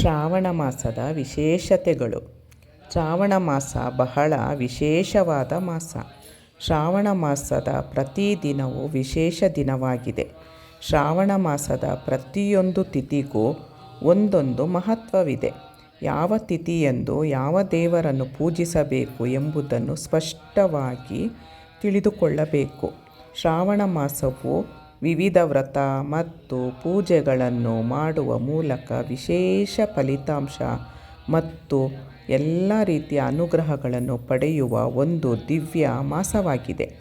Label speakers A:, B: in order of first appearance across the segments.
A: ಶ್ರಾವಣ ಮಾಸದ ವಿಶೇಷತೆಗಳು. ಶ್ರಾವಣ ಮಾಸ ಬಹಳ ವಿಶೇಷವಾದ ಮಾಸ. ಶ್ರಾವಣ ಮಾಸದ ಪ್ರತಿ ದಿನವೂ ವಿಶೇಷ ದಿನವಾಗಿದೆ. ಶ್ರಾವಣ ಮಾಸದ ಪ್ರತಿಯೊಂದು ತಿಥಿಗೂ ಒಂದೊಂದು ಮಹತ್ವವಿದೆ. ಯಾವ ತಿಥಿಯೆಂದು ಯಾವ ದೇವರನ್ನು ಪೂಜಿಸಬೇಕು ಎಂಬುದನ್ನು ಸ್ಪಷ್ಟವಾಗಿ ತಿಳಿದುಕೊಳ್ಳಬೇಕು. ಶ್ರಾವಣ ಮಾಸವು ವಿವಿಧ ವ್ರತ ಮತ್ತು ಪೂಜೆಗಳನ್ನು ಮಾಡುವ ಮೂಲಕ ವಿಶೇಷ ಫಲಿತಾಂಶ ಮತ್ತು ಎಲ್ಲ ರೀತಿಯ ಅನುಗ್ರಹಗಳನ್ನು ಪಡೆಯುವ ಒಂದು ದಿವ್ಯ ಮಾಸವಾಗಿದೆ.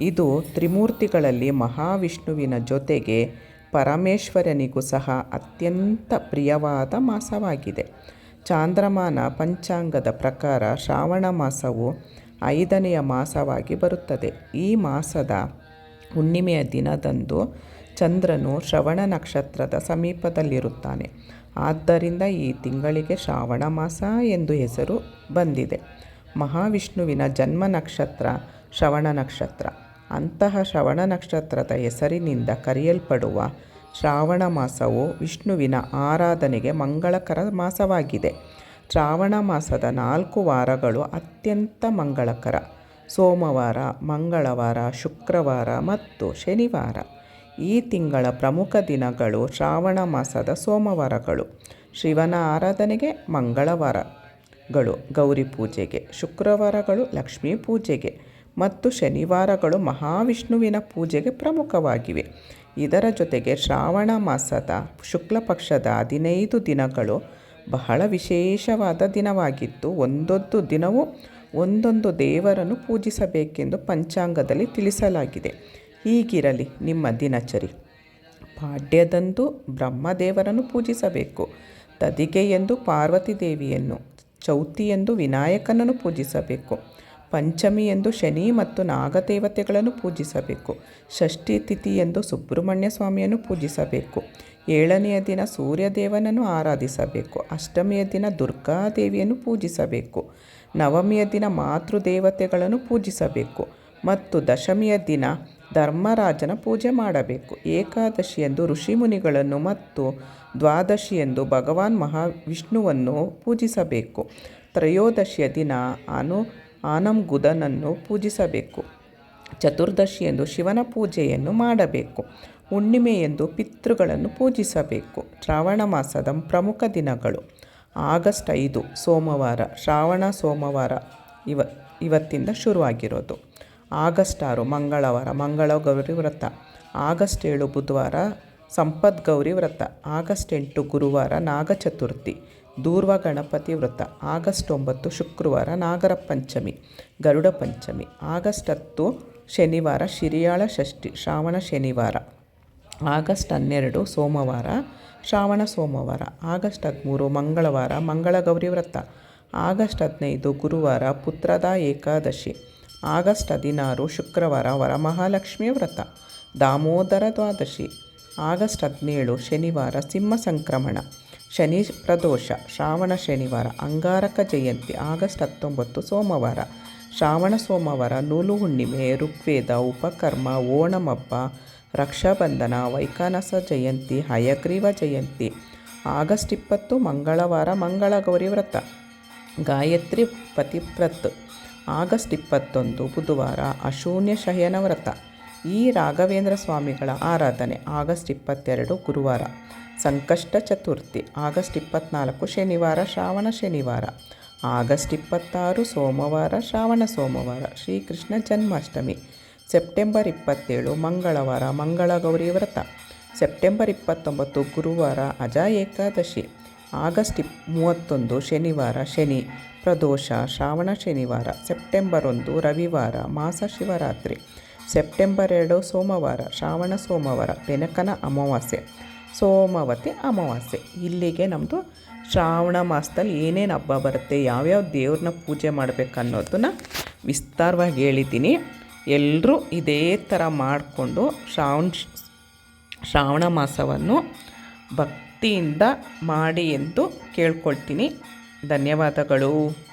A: ಇದು ತ್ರಿಮೂರ್ತಿಗಳಲ್ಲಿ ಮಹಾವಿಷ್ಣುವಿನ ಜೊತೆಗೆ ಪರಮೇಶ್ವರನಿಗೂ ಸಹ ಅತ್ಯಂತ ಪ್ರಿಯವಾದ ಮಾಸವಾಗಿದೆ. ಚಾಂದ್ರಮಾನ ಪಂಚಾಂಗದ ಪ್ರಕಾರ ಶ್ರಾವಣ ಮಾಸವು ಐದನೆಯ ಮಾಸವಾಗಿ ಬರುತ್ತದೆ. ಈ ಮಾಸದ ಹುಣ್ಣಿಮೆಯ ದಿನದಂದು ಚಂದ್ರನು ಶ್ರವಣ ನಕ್ಷತ್ರದ ಸಮೀಪದಲ್ಲಿರುತ್ತಾನೆ. ಆದ್ದರಿಂದ ಈ ತಿಂಗಳಿಗೆ ಶ್ರಾವಣ ಮಾಸ ಎಂದು ಹೆಸರು ಬಂದಿದೆ. ಮಹಾವಿಷ್ಣುವಿನ ಜನ್ಮ ನಕ್ಷತ್ರ ಶ್ರವಣ ನಕ್ಷತ್ರ. ಅಂತಹ ಶ್ರವಣ ನಕ್ಷತ್ರದ ಹೆಸರಿನಿಂದ ಕರೆಯಲ್ಪಡುವ ಶ್ರಾವಣ ಮಾಸವು ವಿಷ್ಣುವಿನ ಆರಾಧನೆಗೆ ಮಂಗಳಕರ ಮಾಸವಾಗಿದೆ. ಶ್ರಾವಣ ಮಾಸದ ನಾಲ್ಕು ವಾರಗಳು ಅತ್ಯಂತ ಮಂಗಳಕರ. ಸೋಮವಾರ, ಮಂಗಳವಾರ, ಶುಕ್ರವಾರ ಮತ್ತು ಶನಿವಾರ. ಈ ತಿಂಗಳ ಪ್ರಮುಖ ದಿನಗಳು ಶ್ರಾವಣ ಮಾಸದ ಸೋಮವಾರಗಳು. ಶಿವನ ಆರಾಧನೆಗೆ ಮಂಗಳವಾರಗಳು, ಗೌರಿ ಪೂಜೆಗೆ ಶುಕ್ರವಾರಗಳು, ಲಕ್ಷ್ಮೀ ಪೂಜೆಗೆ ಮತ್ತು ಶನಿವಾರಗಳು ಮಹಾವಿಷ್ಣುವಿನ ಪೂಜೆಗೆ ಪ್ರಮುಖವಾಗಿವೆ. ಇದರ ಜೊತೆಗೆ ಶ್ರಾವಣ ಮಾಸದ ಶುಕ್ಲ ಪಕ್ಷದ ಹದಿನೈದು ದಿನಗಳು ಬಹಳ ವಿಶೇಷವಾದ ದಿನವಾಗಿತ್ತು ಒಂದೊಂದು ದಿನವೂ ಒಂದೊಂದು ದೇವರನ್ನು ಪೂಜಿಸಬೇಕೆಂದು ಪಂಚಾಂಗದಲ್ಲಿ ತಿಳಿಸಲಾಗಿದೆ. ಹೀಗಿರಲಿ, ನಿಮ್ಮ ದಿನಚರಿ. ಪಾಡ್ಯದಂದು ಬ್ರಹ್ಮದೇವರನ್ನು ಪೂಜಿಸಬೇಕು. ತದಿಗೆ ಎಂದು ಪಾರ್ವತಿ ದೇವಿಯನ್ನು ಚೌತಿ ಎಂದು ವಿನಾಯಕನನ್ನು ಪೂಜಿಸಬೇಕು. ಪಂಚಮಿ ಎಂದು ಶನಿ ಮತ್ತು ನಾಗದೇವತೆಗಳನ್ನು ಪೂಜಿಸಬೇಕು. ಷಷ್ಠಿ ತಿಥಿ ಎಂದು ಸುಬ್ರಹ್ಮಣ್ಯ ಸ್ವಾಮಿಯನ್ನು ಪೂಜಿಸಬೇಕು. ಏಳನೆಯ ದಿನ ಸೂರ್ಯದೇವನನ್ನು ಆರಾಧಿಸಬೇಕು. ಅಷ್ಟಮಿಯ ದಿನ ದುರ್ಗಾದೇವಿಯನ್ನು ಪೂಜಿಸಬೇಕು. ನವಮಿಯ ದಿನ ಮಾತೃದೇವತೆಗಳನ್ನು ಪೂಜಿಸಬೇಕು ಮತ್ತು ದಶಮಿಯ ದಿನ ಧರ್ಮರಾಜನ ಪೂಜೆ ಮಾಡಬೇಕು. ಏಕಾದಶಿಯಂದು ಋಷಿಮುನಿಗಳನ್ನು ಮತ್ತು ದ್ವಾದಶಿಯಂದು ಭಗವಾನ್ ಮಹಾವಿಷ್ಣುವನ್ನು ಪೂಜಿಸಬೇಕು. ತ್ರಯೋದಶಿಯ ದಿನ ಅನು ಆನಂಗುದನನ್ನು ಪೂಜಿಸಬೇಕು. ಚತುರ್ದಶಿಯಂದು ಶಿವನ ಪೂಜೆಯನ್ನು ಮಾಡಬೇಕು. ಹುಣ್ಣಿಮೆಯೆಂದು ಪಿತೃಗಳನ್ನು ಪೂಜಿಸಬೇಕು. ಶ್ರಾವಣ ಮಾಸದ ಪ್ರಮುಖ ದಿನಗಳು. ಆಗಸ್ಟ್ ಐದು ಸೋಮವಾರ, ಶ್ರಾವಣ ಸೋಮವಾರ ಇವ, ಇವತ್ತಿಂದ ಶುರುವಾಗಿರೋದು. ಆಗಸ್ಟ್ ಆರು ಮಂಗಳವಾರ ಮಂಗಳ ಗೌರಿ ವ್ರತ ಆಗಸ್ಟ್ ಏಳು ಬುಧವಾರ ಸಂಪತ್ ಗೌರಿ ವ್ರತ ಆಗಸ್ಟ್ ಎಂಟು ಗುರುವಾರ ನಾಗಚತುರ್ಥಿ, ದೂರ್ವ ಗಣಪತಿ ವ್ರತ ಆಗಸ್ಟ್ ಒಂಬತ್ತು ಶುಕ್ರವಾರ ನಾಗರ ಪಂಚಮಿ ಗರುಡ ಪಂಚಮಿ ಆಗಸ್ಟ್ ಹತ್ತು ಶನಿವಾರ ಶಿರಿಯಾಳ ಷಷ್ಠಿ, ಶ್ರಾವಣ ಶನಿವಾರ. ಆಗಸ್ಟ್ ಹನ್ನೆರಡು ಸೋಮವಾರ, ಶ್ರಾವಣ ಸೋಮವಾರ, ಆಗಸ್ಟ್ ಹದಿಮೂರು ಮಂಗಳವಾರ, ಮಂಗಳಗೌರಿ ವ್ರತ, ಆಗಸ್ಟ್ ಹದಿನೈದು ಗುರುವಾರ ಪುತ್ರದ ಏಕಾದಶಿ, ಆಗಸ್ಟ್ ಹದಿನಾರು ಶುಕ್ರವಾರ ವರಮಹಾಲಕ್ಷ್ಮಿ ವ್ರತ, ದಾಮೋದರ ದ್ವಾದಶಿ, ಆಗಸ್ಟ್ ಹದಿನೇಳು ಶನಿವಾರ ಸಿಂಹ ಸಂಕ್ರಮಣ, ಶನಿ ಪ್ರದೋಷ, ಶ್ರಾವಣ ಶನಿವಾರ ಅಂಗಾರಕ ಜಯಂತಿ, ಆಗಸ್ಟ್ ಹತ್ತೊಂಬತ್ತು ಸೋಮವಾರ, ಶ್ರಾವಣ ಸೋಮವಾರ ನೂಲು ಹುಣ್ಣಿಮೆ, ಋಗ್ವೇದ, ಉಪಕರ್ಮ ಓಣಮಬ್ಬ ರಕ್ಷಾಬಂಧನ ವೈಖಾನಸ ಜಯಂತಿ, ಹಯಗ್ರೀವ ಜಯಂತಿ, ಆಗಸ್ಟ್ ಇಪ್ಪತ್ತು, ಮಂಗಳವಾರ, ಮಂಗಳಗೌರಿ ವ್ರತ, ಗಾಯತ್ರಿ ಪತಿವ್ರತ್, ಆಗಸ್ಟ್ ಇಪ್ಪತ್ತೊಂದು, ಬುಧವಾರ, ಅಶೂನ್ಯ ಶಯನ ವ್ರತ. ಈ ರಾಘವೇಂದ್ರ ಸ್ವಾಮಿಗಳ ಆರಾಧನೆ ಆಗಸ್ಟ್ ಇಪ್ಪತ್ತೆರಡು, ಗುರುವಾರ. ಸಂಕಷ್ಟ ಚತುರ್ಥಿ, ಆಗಸ್ಟ್ ಇಪ್ಪತ್ತ್ನಾಲ್ಕು ಶನಿವಾರ, ಶ್ರಾವಣ ಶನಿವಾರ. ಆಗಸ್ಟ್ ಇಪ್ಪತ್ತಾರು, ಸೋಮವಾರ, ಶ್ರಾವಣ ಸೋಮವಾರ, ಶ್ರೀಕೃಷ್ಣ ಜನ್ಮಾಷ್ಟಮಿ. ಸೆಪ್ಟೆಂಬರ್ ಇಪ್ಪತ್ತೇಳು, ಮಂಗಳವಾರ, ಮಂಗಳಗೌರಿ ವ್ರತ. ಸೆಪ್ಟೆಂಬರ್ ಇಪ್ಪತ್ತೊಂಬತ್ತು, ಗುರುವಾರ ಅಜ ಏಕಾದಶಿ. ಆಗಸ್ಟ್ ಇಪ್, ಮೂವತ್ತೊಂದು, ಶನಿವಾರ ಶನಿ. ಪ್ರದೋಷ, ಶ್ರಾವಣ ಶನಿವಾರ. ಸೆಪ್ಟೆಂಬರ್ ಒಂದು, ರವಿವಾರ, ಮಾಸ ಶಿವರಾತ್ರಿ. ಸೆಪ್ಟೆಂಬರ್ ಎರಡು, ಸೋಮವಾರ, ಶ್ರಾವಣ ಸೋಮವಾರ, ಬೆನಕನ ಅಮಾವಾಸ್ಯೆ. ಸೋಮವತಿ ಅಮಾವಾಸ್ಯೆ. ಇಲ್ಲಿಗೆ ನಮ್ಮದು ಶ್ರಾವಣ ಮಾಸದಲ್ಲಿ ಏನೇನು ಹಬ್ಬ ಬರುತ್ತೆ, ಯಾವ್ಯಾವ ದೇವ್ರನ್ನ ಪೂಜೆ ಮಾಡಬೇಕು ಅನ್ನೋದನ್ನ ವಿಸ್ತಾರವಾಗಿ ಹೇಳಿದ್ದೀನಿ. ಎಲ್ಲರೂ ಇದೇ ಥರ ಮಾಡಿಕೊಂಡು ಶ್ರಾವಣ ಶ್ರಾವಣ ಮಾಸವನ್ನು ಭಕ್ತಿಯಿಂದ ಮಾಡಿ ಎಂದು ಕೇಳ್ಕೊಳ್ತೀನಿ. ಧನ್ಯವಾದಗಳು.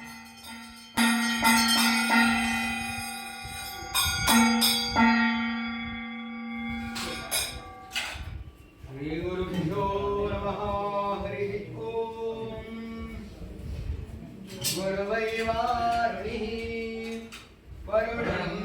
B: गुरुवैवारुणिः